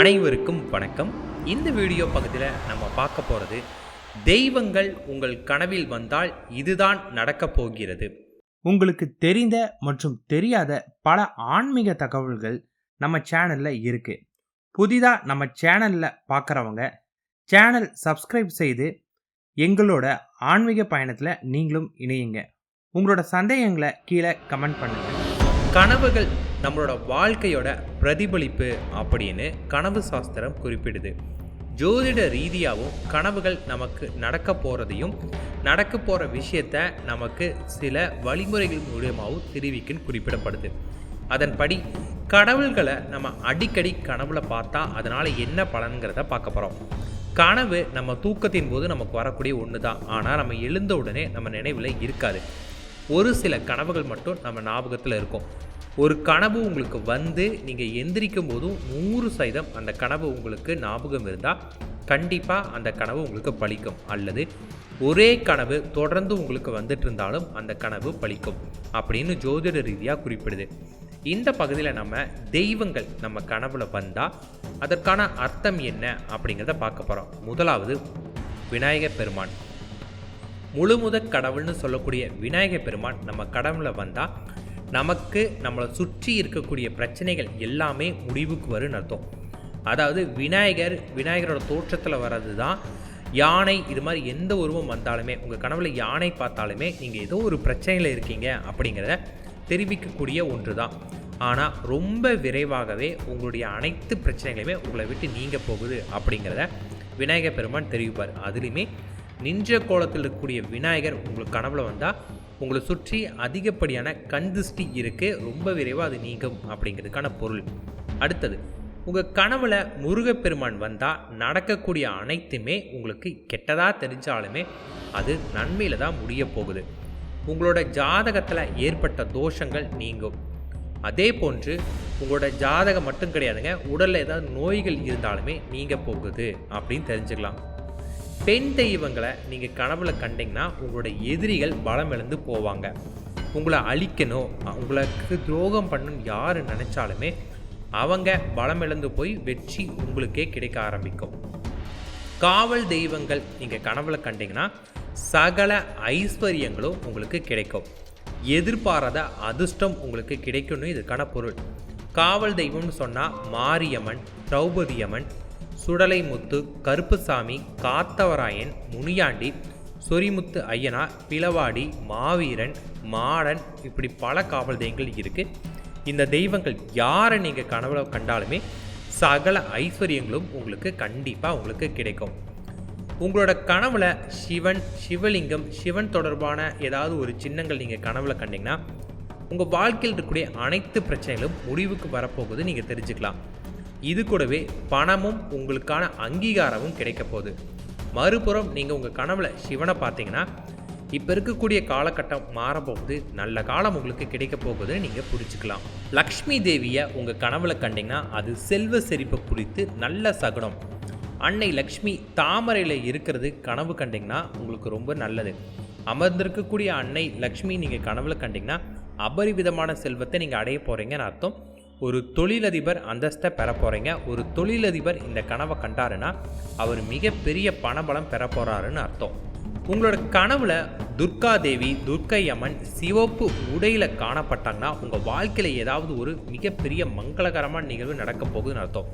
அனைவருக்கும் வணக்கம். இந்த வீடியோ பகுதியில் நம்ம பார்க்க போகிறது தெய்வங்கள் உங்கள் கனவில் வந்தால் இதுதான் நடக்கப் போகிறது. உங்களுக்கு தெரிந்த மற்றும் தெரியாத பல ஆன்மீக தகவல்கள் நம்ம சேனலில் இருக்குது புதிதாக நம்ம சேனலில் பார்க்குறவங்க சேனல் சப்ஸ்கிரைப் செய்து எங்களோட ஆன்மீக பயணத்தில் நீங்களும் இணையுங்க. உங்களோட சந்தேகங்களை கீழே கமெண்ட் பண்ணுங்கள் கனவுகள் நம்மளோட வாழ்க்கையோட பிரதிபலிப்பு அப்படின்னு கனவு சாஸ்திரம் குறிப்பிடுது. ஜோதிட ரீதியாகவும் கனவுகள் நமக்கு நடக்க போகிறதையும் நடக்க போகிற விஷயத்த நமக்கு சில வழிமுறைகள் மூலியமாகவும் தெரிவிக்குன்னு குறிப்பிடப்படுது. அதன்படி கடவுள்களை நம்ம அடிக்கடி கனவுல பார்த்தா அதனால் என்ன பலன்கிறத பார்க்க போகிறோம் கனவு நம்ம தூக்கத்தின் போது நமக்கு வரக்கூடிய ஒன்று தான் ஆனால் நம்ம எழுந்த உடனே நம்ம நினைவில் இருக்காது. ஒரு சில கனவுகள் மட்டும் நம்ம ஞாபகத்தில் இருக்கும். ஒரு கனவு உங்களுக்கு வந்து நீங்கள் எந்திரிக்கும் போதும் நூறு சதம் அந்த கனவு உங்களுக்கு ஞாபகம் இருந்தால் கண்டிப்பாக அந்த கனவு உங்களுக்கு பலிக்கும் அல்லது ஒரே கனவு தொடர்ந்து உங்களுக்கு வந்துட்டு இருந்தாலும் அந்த கனவு பலிக்கும் அப்படின்னு ஜோதிட ரீதியாக குறிப்பிடுது. இந்த பகுதியில் நம்ம தெய்வங்கள் நம்ம கனவுல வந்தால் அதற்கான அர்த்தம் என்ன அப்படிங்கிறத பார்க்க போகிறோம் முதலாவது விநாயகர் பெருமான். முழுமுதற் கடவுள்னு சொல்லக்கூடிய விநாயகர் பெருமான் நம்ம கடவுள வந்தால் நமக்கு நம்மளை சுற்றி இருக்கக்கூடிய பிரச்சனைகள் எல்லாமே முடிவுக்கு வரும்னு அர்த்தம். அதாவது விநாயகர் விநாயகரோட தோற்றத்தில் வர்றது தான் யானை இது மாதிரி எந்த உருவம் வந்தாலுமே உங்கள் கனவில் யானை பார்த்தாலுமே நீங்கள் ஏதோ ஒரு பிரச்சனையில் இருக்கீங்க அப்படிங்கிறத தெரிவிக்கக்கூடிய ஒன்று தான் ஆனால் ரொம்ப விரைவாகவே உங்களுடைய அனைத்து பிரச்சனைகளுமே உங்களை விட்டு நீங்க போகுது அப்படிங்கிறத விநாயகர் பெருமான் தெரிவிப்பார். அதுலேயுமே நின்ற கோலத்தில் இருக்கக்கூடிய விநாயகர் உங்களுக்கு கனவில் வந்தால் உங்களை சுற்றி அதிகப்படியான கண் திருஷ்டி இருக்குது ரொம்ப விரைவாக அது நீங்கும் அப்படிங்கிறதுக்கான பொருள். அடுத்தது உங்கள் கனவுல முருகப்பெருமான் வந்தால் நடக்கக்கூடிய அனைத்துமே உங்களுக்கு கெட்டதாக தெரிஞ்சாலுமே அது நன்மையில் தான் முடிய போகுது. உங்களோட ஜாதகத்தில் ஏற்பட்ட தோஷங்கள் நீங்கும். அதே போன்று உங்களோட ஜாதகம் மட்டும் கிடையாதுங்க உடலில் ஏதாவது நோய்கள் இருந்தாலுமே நீங்க போகுது அப்படின்னு தெரிஞ்சுக்கலாம். பெண் தெய்வங்களை நீங்கள் கனவுல கண்டிங்கன்னா உங்களோட எதிரிகள் பலம் இழந்து போவாங்க. உங்களை அழிக்கணும் உங்களுக்கு துரோகம் பண்ணணும் யார் நினச்சாலுமே அவங்க பலம் இழந்து போய் வெற்றி உங்களுக்கே கிடைக்க ஆரம்பிக்கும். காவல் தெய்வங்கள் நீங்கள் கனவுல கண்டிங்கன்னா சகல ஐஸ்வர்யங்களும் உங்களுக்கு கிடைக்கும். எதிர்பாராத அதிர்ஷ்டம் உங்களுக்கு கிடைக்கணும் இதுக்கான பொருள். காவல் தெய்வம்னு சொன்னால் மாரியம்மன் திரௌபதியம்மன் சுடலைமுத்து கருப்புசாமி காத்தவராயன் முனியாண்டி சொரிமுத்து ஐயனா பிளவாடி மாவீரன் மாடன் இப்படி பல காவல் தெய்வங்கள் இருக்குது இந்த தெய்வங்கள் யாரை நீங்கள் கனவுல கண்டாலுமே சகல ஐஸ்வர்யங்களும் உங்களுக்கு கண்டிப்பாக உங்களுக்கு கிடைக்கும். உங்களோட கனவுல சிவன் சிவலிங்கம் சிவன் தொடர்பான ஏதாவது ஒரு சின்னங்கள் நீங்கள் கனவுல கண்டிங்கன்னா உங்கள் வாழ்க்கையில் இருக்கக்கூடிய அனைத்து பிரச்சனைகளும் முடிவுக்கு வரப்போகுது நீங்கள் தெரிஞ்சுக்கலாம். இது கூடவே பணமும் உங்களுக்கான அங்கீகாரமும் கிடைக்க போகுது. மறுபுறம் நீங்கள் உங்கள் கனவுல சிவனை பார்த்தீங்கன்னா இப்போ இருக்கக்கூடிய காலகட்டம் மாறப்போகுது. நல்ல காலம் உங்களுக்கு கிடைக்க போகுதுன்னு நீங்கள் புரிஞ்சுக்கலாம் லக்ஷ்மி தேவியை உங்கள் கனவுல கண்டிங்கன்னா அது செல்வ செழிப்பை குறித்து நல்ல சகுனம். அன்னை லக்ஷ்மி தாமரையில் இருக்கிறது கனவு கண்டிங்கன்னா உங்களுக்கு ரொம்ப நல்லது. அமர்ந்திருக்கக்கூடிய அன்னை லக்ஷ்மி நீங்கள் கனவுல கண்டிங்கன்னா அபரிவிதமான செல்வத்தை நீங்கள் அடைய போகிறீங்கன்னு அர்த்தம். ஒரு தொழிலதிபர் அந்தஸ்தை பெற போகிறீங்க ஒரு தொழிலதிபர் இந்த கனவை கண்டாருன்னா அவர் மிகப்பெரிய பணபலம் பெற போகிறாருன்னு அர்த்தம். உங்களோட கனவுல துர்கா தேவி துர்க்கை அம்மன் சிவப்பு உடையில் காணப்பட்டாங்கன்னா உங்கள் வாழ்க்கையில் ஏதாவது ஒரு மிகப்பெரிய மங்களகரமான நிகழ்வு நடக்க போகுதுன்னு அர்த்தம்.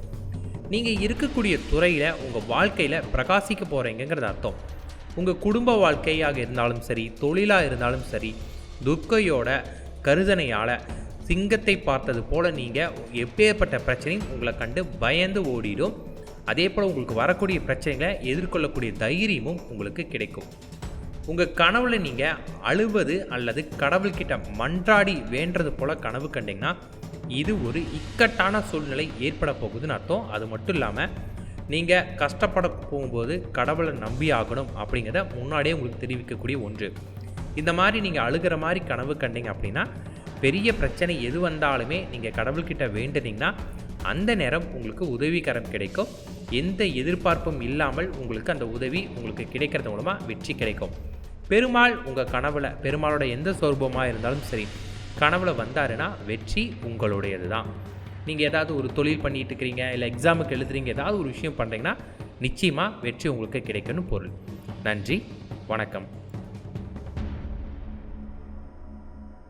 நீங்கள் இருக்கக்கூடிய துறையில் உங்கள் வாழ்க்கையில் பிரகாசிக்க போகிறீங்கிறது அர்த்தம். உங்கள் குடும்ப வாழ்க்கையாக இருந்தாலும் சரி தொழிலாக இருந்தாலும் சரி துர்க்கையோட கருதனையால் சிங்கத்தை பார்த்தது போல் நீங்கள் எப்பேற்பட்ட பிரச்சனையும் உங்களை கண்டு பயந்து ஓடிடும். அதே போல் உங்களுக்கு வரக்கூடிய பிரச்சனைகளை எதிர்கொள்ளக்கூடிய தைரியமும் உங்களுக்கு கிடைக்கும். உங்கள் கனவுல நீங்கள் அழுவது அல்லது கடவுள்கிட்ட மன்றாடி வேண்டது போல் கனவு கண்டிங்கன்னா இது ஒரு இக்கட்டான சூழ்நிலை ஏற்பட போகுதுன்னு அர்த்தம். அது மட்டும் இல்லாமல் நீங்கள் கஷ்டப்பட போகும்போது கடவுளை நம்பி ஆகணும் அப்படிங்கிறத முன்னாடியே உங்களுக்கு தெரிவிக்கக்கூடிய ஒன்று. இந்த மாதிரி நீங்கள் அழுகிற மாதிரி கனவு கண்டிங்க அப்படின்னா பெரிய பிரச்சனை எது வந்தாலுமே நீங்கள் கடவுள்கிட்ட வேண்டுனீங்கன்னா அந்த நேரம் உங்களுக்கு உதவிகரம் கிடைக்கும். எந்த எதிர்பார்ப்பும் இல்லாமல் உங்களுக்கு அந்த உதவி உங்களுக்கு கிடைக்கிறது மூலமாக வெற்றி கிடைக்கும். பெருமாள் உங்கள் கனவுல பெருமாளோட எந்த சொரூபமாக இருந்தாலும் சரி கனவுல வந்தாருன்னா வெற்றி உங்களுடையது தான் நீங்கள் ஏதாவது ஒரு தொழில் பண்ணிட்டு இருக்கிறீங்க இல்லை எக்ஸாமுக்கு எழுதுறீங்க ஏதாவது ஒரு விஷயம் பண்ணுறீங்கன்னா நிச்சயமாக வெற்றி உங்களுக்கு கிடைக்கும்னு பொருள். நன்றி வணக்கம்.